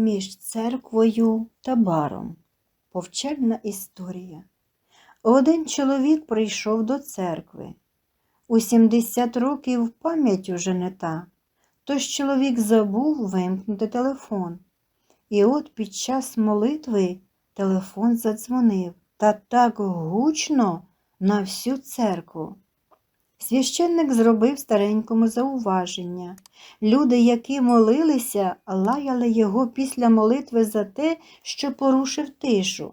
між церквою та баром. Повчальна історія. Один чоловік прийшов до церкви. У 70 років пам'ять уже не та, тож чоловік забув вимкнути телефон. І от під час молитви телефон задзвонив та так гучно на всю церкву. Священник зробив старенькому зауваження. Люди, які молилися, лаяли його після молитви за те, що порушив тишу.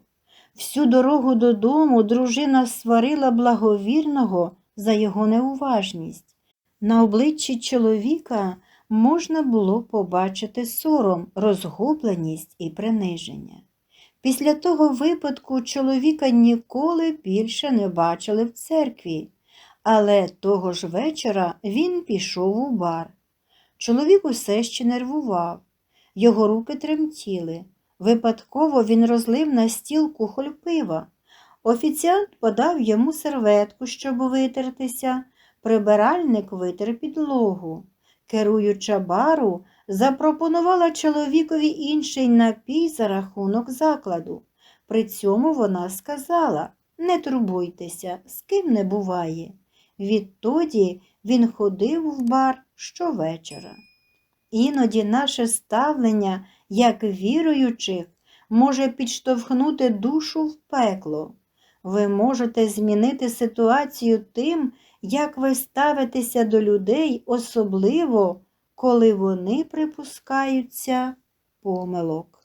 Всю дорогу додому дружина сварила благовірного за його неуважність. На обличчі чоловіка можна було побачити сором, розгубленість і приниження. Після того випадку чоловіка ніколи більше не бачили в церкві, але того ж вечора він пішов у бар. Чоловік усе ще нервував, його руки тремтіли. Випадково він розлив на стіл кухоль пива. Офіціант подав йому серветку, щоб витертися. Прибиральник витер підлогу. Керуюча бару запропонувала чоловікові інший напій за рахунок закладу. При цьому вона сказала не турбуйтеся, з ким не буває. Відтоді він ходив в бар щовечора. Іноді наше ставлення, як віруючих, може підштовхнути душу в пекло. Ви можете змінити ситуацію тим, як ви ставитеся до людей, особливо, коли вони припускаються помилок.